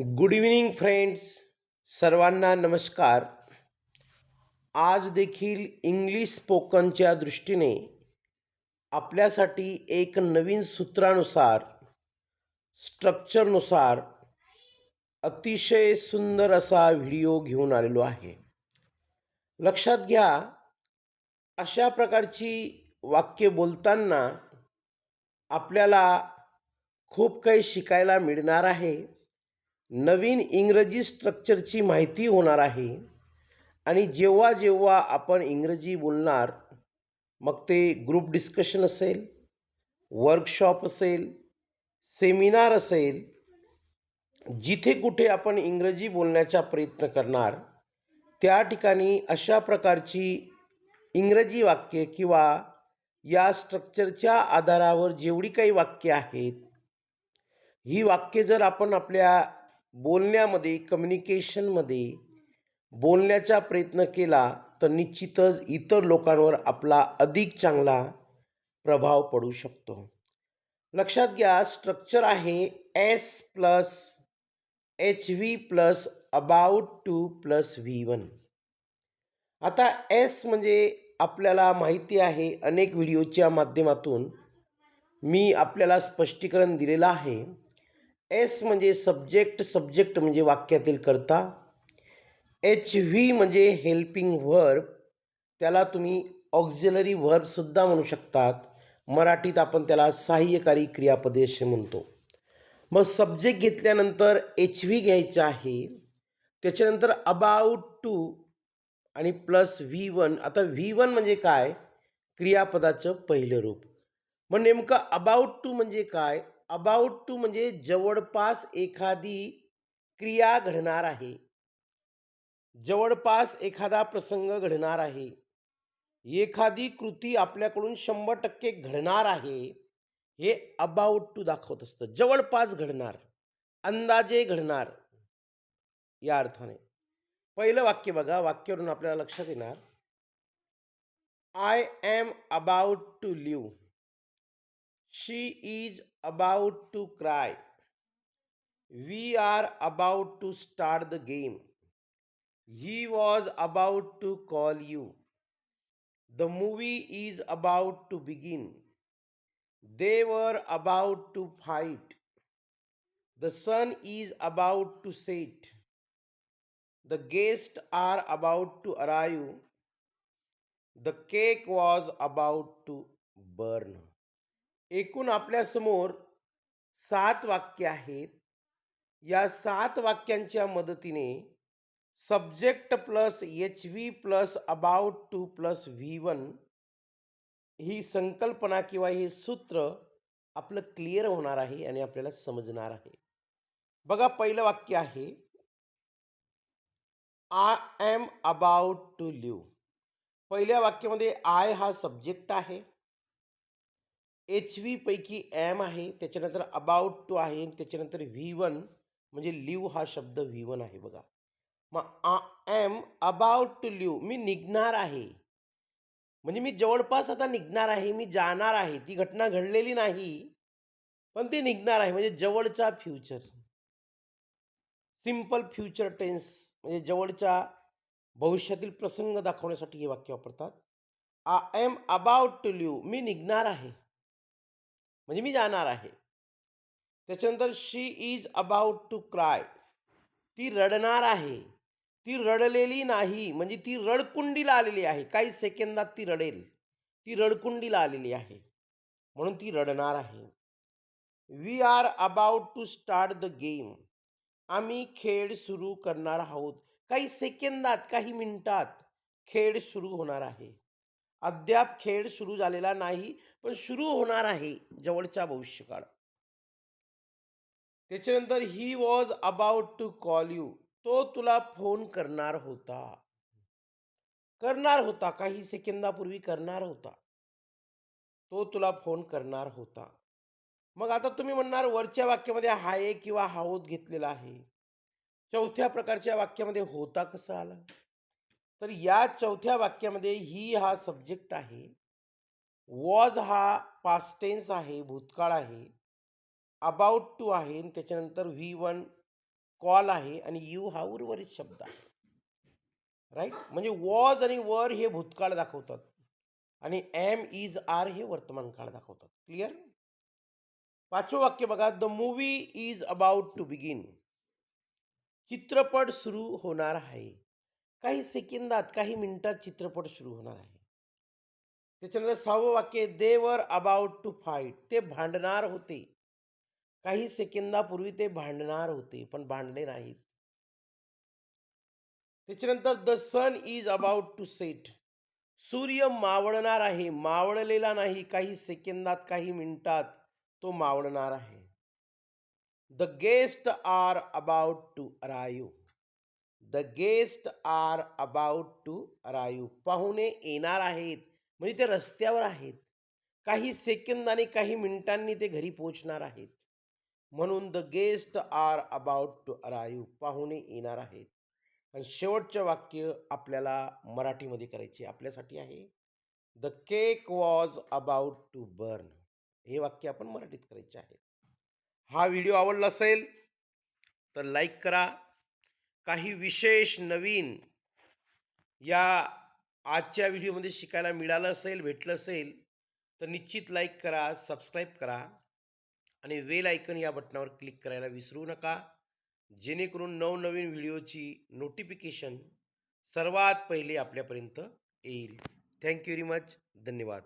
Good evening friends सर्वांना नमस्कार. आज देखील इंग्लिश स्पोकनच्या दृष्टीने आपल्यासाठी एक नवीन सूत्रानुसार स्ट्रक्चरनुसार अतिशय सुंदर असा व्हिडिओ घेऊन आलेलो आहे. लक्षात घ्या अशा प्रकारची वाक्य बोलताना आपल्याला खूप काही शिकायला मिळणार आहे. नवीन इंग्रजी स्ट्रक्चरची माहिती होणार आहे. आणि जेव्हा जेव्हा आपण इंग्रजी बोलणार मग ते ग्रुप डिस्कशन असेल वर्कशॉप असेल सेमिनार असेल जिथे कुठे आपण इंग्रजी बोलण्याचा प्रयत्न करणार त्या ठिकाणी अशा प्रकारची इंग्रजी वाक्ये किंवा या स्ट्रक्चरच्या आधारावर जेवढी काही वाक्ये आहेत ही वाक्ये जर आपण आपल्या बोलण्यामध्ये कम्युनिकेशनमध्ये बोलण्याचा प्रयत्न केला तर निश्चितच इतर लोकांवर आपला अधिक चांगला प्रभाव पडू शकतो. लक्षात घ्या स्ट्रक्चर आहे S plus H V plus about to plus V one आता एस म्हणजे आपल्याला माहिती आहे अनेक व्हिडिओच्या माध्यमातून मी आपल्याला स्पष्टीकरण दिलेलं आहे. एस म्हणजे सब्जेक्ट सब्जेक्ट म्हणजे वाक्यातील करता. एच व्ही म्हणजे हेल्पिंग व्हर्ब. त्याला तुम्ही ऑक्झिलरी व्हर्बसुद्धा म्हणू शकतात. मराठीत आपण त्याला सहाय्यकारी क्रियापदे असे म्हणतो. मग सब्जेक्ट घेतल्यानंतर एच व्ही घ्यायचं आहे. त्याच्यानंतर अबाउट टू आणि प्लस व्ही वन. आता व्ही वन म्हणजे काय? क्रियापदाचं पहिलं रूप. मग नेमकं अबाउट टू म्हणजे काय? अबाउट टू म्हणजे जवळपास एखादी क्रिया घडणार आहे. जवळपास एखादा प्रसंग घडणार आहे. एखादी कृती आपल्याकडून शंभर टक्के घडणार आहे हे अबाउट टू दाखवत असतं. जवळपास घडणार अंदाजे घडणार या अर्थाने. पहिलं वाक्य बघा वाक्यावरून आपल्याला लक्षात येणार. I am about to leave She is about to cry. We are about to start the game. He was about to call you. The movie is about to begin. They were about to fight. The sun is about to set. The guests are about to arrive. The cake was about to burn. एकूण आपल्यासमोर सात वाक्य आहेत. या सात वाक्यांच्या मदतीने subject plus H V plus about to plus V one ही संकल्पना किंवा हे सूत्र आपलं क्लिअर होणार आहे आणि आपल्याला समजणार आहे. बघा पहिलं वाक्य आहे. I am about to leave पहिल्या वाक्यामध्ये आय हा सब्जेक्ट आहे. एच व्हीपैकी ॲम एम आहे त्याच्यानंतर अबाउट टू आहे त्याच्यानंतर व्ही वन म्हणजे लिव्ह हा शब्द व्ही वन आहे बघा. मग I am about to leave मी निघणार आहे. म्हणजे मी जवळपास आता निघणार आहे मी जाणार आहे ती घटना घडलेली नाही पण ती निघणार आहे म्हणजे जवळचा फ्युचर. सिंपल फ्युचर टेन्स म्हणजे जवळच्या भविष्यातील प्रसंग दाखवण्यासाठी हे वाक्य वापरतात. I am about to leave मी निघणार आहे. म्हणजे मी जाणार आहे. त्याच्यानंतर she is about to cry ती रडणार आहे. ती रडलेली नाही. म्हणजे ती रडकुंडीला आलेली आहे. काही सेकंदात ती रडेल. ती रडकुंडीला आलेली आहे. म्हणून ती रडणार आहे. We are about to start the game आम्ही खेळ सुरू करणार आहोत. काही सेकंदात काही मिनिटात खेळ सुरू होणार आहे. अद्याप खेळ सुरू झालेला नाही पण सुरू होणार आहे जवळच्या भविष्यकाळ त्याच्यानंतर he was about to call you तो तुला फोन करणार होता. करणार होता काही सेकंदापूर्वी करणार होता. तो तुला फोन करणार होता. मग आता तुम्ही म्हणणार वरच्या वाक्यामध्ये हाय किंवा हाऊत घेतलेला आहे. चौथ्या प्रकारच्या वाक्यामध्ये होता कसं आला? तर या चौथ्या वाक्यामध्ये ही हा सब्जेक्ट आहे. वॉज हा पास्टेन्स आहे भूतकाळ आहे. अबाउट टू आहे आणि त्याच्यानंतर व्ही वन कॉल आहे आणि यू हा उर्वरित शब्द आहे. राईट म्हणजे वॉज आणि वर हे भूतकाळ दाखवतात. आणि एम इज आर हे वर्तमान काळ दाखवतात. क्लिअर पाचवं वाक्य बघा. The movie is about to begin चित्रपट सुरू होणार आहे. काही सेकंदात काही मिनिटात चित्रपट सुरू होणार आहे. त्याच्यानंतर सहावं वाक्य देवर अबाउट टू फाईट ते भांडणार होते. काही सेकंदापूर्वी ते भांडणार होते पण भांडले नाहीत. त्याच्यानंतर the sun is about to set सूर्य मावळणार आहे मावळलेला नाही. काही सेकंदात काही मिनिटात तो मावळणार आहे. The guest are about to arrive the guest are about to arrive पाहुणे येणार आहेत. म्हणजे ते रस्त्यावर आहेत. काही सेकंद आणि काही मिनिटांनी ते घरी पोहोचणार आहेत. म्हणून the guest are about to arrive पाहुणे येणार आहेत. आणि शेवटचं वाक्य आपल्याला मराठीमध्ये करायचे आपल्यासाठी आहे. The cake was about to burn. हे वाक्य आपण मराठीत करायचे आहे. हा व्हिडिओ आवडला असेल तर लाईक करा. काही विशेष नवीन या आजच्या व्हिडिओमध्ये शिकायला मिळालं असेल भेटलं असेल तर निश्चित लाईक करा सबस्क्राईब करा आणि वेल आयकन या बटनावर क्लिक करायला विसरू नका. जेणेकरून नवनवीन व्हिडिओची नोटिफिकेशन सर्वात पहिले आपल्यापर्यंत येईल. थँक्यू व्हेरी मच धन्यवाद.